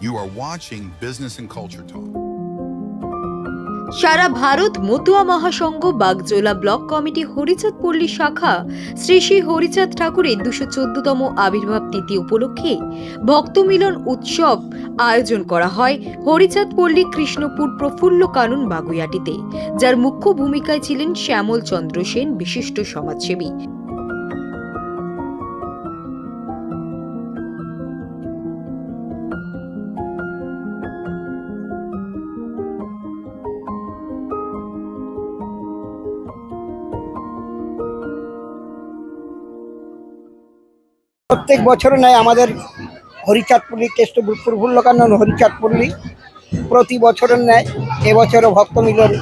You are watching Business and Culture Talk. সারা Bharat Matua Mahasangha Bagjola block committee Harichand পল্লী শাখা শ্রী শ্রী হরিচাঁদ ঠাকুরের দুশো চোদ্দতম আবির্ভাব তিথি উপলক্ষে ভক্ত মিলন উৎসব আয়োজন করা হয় হরিচাঁদ পল্লী কৃষ্ণপুর প্রফুল্ল কানুন বাগুইয়াটিতে, যার মুখ্য ভূমিকায় ছিলেন শ্যামল চন্দ্র সেন, বিশিষ্ট সমাজসেবী প্রত্যেক বছর নেয় আমাদের হরিচাঁদপল্লী, কেষ্টপুর প্রফুল্লকানন হরিচাঁদপল্লী। প্রতি বছরের ন্যায় এবছরও ভক্ত মিলন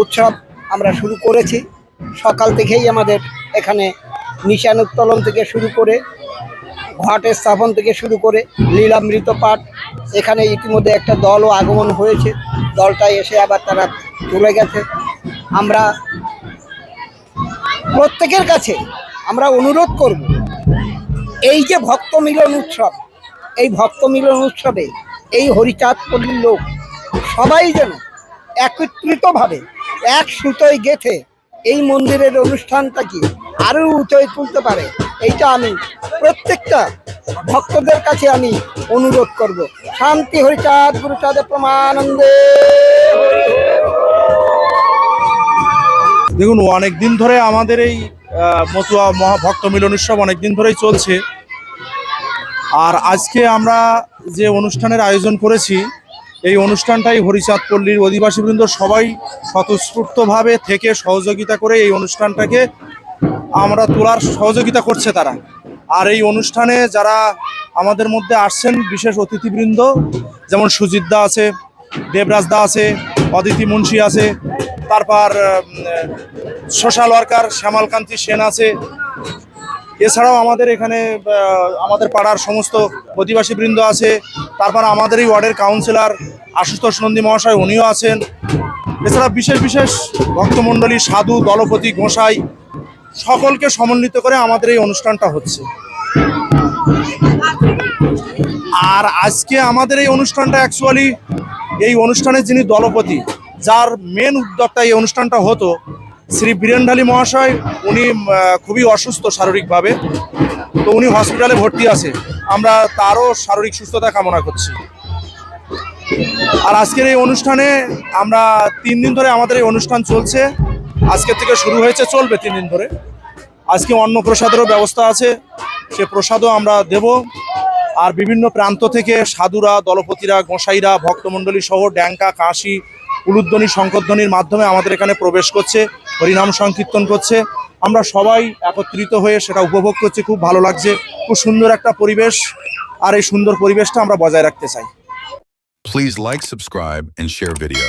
উৎসব আমরা শুরু করেছি। সকাল থেকেই আমাদের এখানে নিশান উত্তোলন থেকে শুরু করে, ঘাটের স্থাপন থেকে শুরু করে লীলামৃত পাঠ। এখানে ইতিমধ্যে একটা দলও আগমন হয়েছে। দলটা এসে আবার তারা চলে গেছে। আমরা প্রত্যেকের কাছে আমরা অনুরোধ করব এই যে ভক্ত মিলন উৎসব, এই ভক্ত মিলন উৎসবে এই হরিচাঁদ পল্লীর লোক সবাই যেন একত্রিতভাবে এক সুতোয় গেথে এই মন্দিরের অনুষ্ঠানটাকে আরও উঁচয় তুলতে পারে, এইটা আমি প্রত্যেকটা ভক্তদের কাছে আমি অনুরোধ করব শান্তি হরিচাঁদ, গুরুচাঁদে প্রমানন্দে। দেখুন অনেক দিন ধরে আমাদের এই মতুয়া মহা, ভক্ত মিলন উৎসব অনেক দিন ধরেই চলছে আর আজকে আমরা যে অনুষ্ঠানের আয়োজন করেছি, এই অনুষ্ঠানটাই হরিচাঁদ পল্লীর অধিবাসীবৃন্দ সবাই স্বতঃস্ফূর্তভাবে থেকে সহযোগিতা করে এই অনুষ্ঠানটাকে আমরা তোলার সহযোগিতা করছে তারা। আর এই অনুষ্ঠানে যারা আমাদের মধ্যে আসছেন বিশেষ অতিথিবৃন্দ, যেমন সুজিত দা আছে, দেবরাজ দা আছে, অদিতি মুন্সি আছে, তারপর সোশ্যাল ওয়ার্কার শ্যামালকান্তি সেন আছে এছাড়াও আমাদের এখানে আমাদের পাড়ার সমস্ত অধিবাসী বৃন্দ আছে। তারপর আমাদের এই ওয়ার্ডের কাউন্সিলর আশুতোষ নন্দী মহাশয়, উনিও আছেন। এছাড়া বিশেষ বিশেষ ভক্তমণ্ডলী, সাধু, দলপতি, গোসাই, সকলকে সমন্বিত করে আমাদের এই অনুষ্ঠানটা হচ্ছে। আর আজকে আমাদের এই অনুষ্ঠানটা অ্যাকচুয়ালি এই অনুষ্ঠানের যিনি দলপতি, যার মেন উদ্যোক্তা এই অনুষ্ঠানটা হতো শ্রী বীরেনঢালী মহাশয়, উনি খুবই অসুস্থ শারীরিকভাবে। তো উনি হসপিটালে ভর্তি আছে। আমরা তারও শারীরিক সুস্থতা কামনা করছি। আর আজকের এই অনুষ্ঠানে আমরা তিন দিন ধরে আমাদের এই অনুষ্ঠান চলছে। আজকের থেকে শুরু হয়েছে, চলবে তিন দিন ধরে। আজকে অন্ন প্রসাদেরও ব্যবস্থা আছে। সে প্রসাদও আমরা দেব। আর বিভিন্ন প্রান্ত থেকে সাধুরা, দলপতিরা, গোসাইরা, ভক্তমণ্ডলী সহ ড্যাঙ্কা, কাশি, উলুধ্বনি, শঙ্করধ্বনির মাধ্যমে আমাদের এখানে প্রবেশ করছে। হরিনাম সংকীর্তন করছে। আমরা সবাই একত্রিত হয়ে সেটা উপভোগ করছি। খুব ভালো লাগছে। খুব সুন্দর একটা পরিবেশ আর এই সুন্দর পরিবেশটা আমরা বজায় রাখতে চাই। Please like subscribe and share video.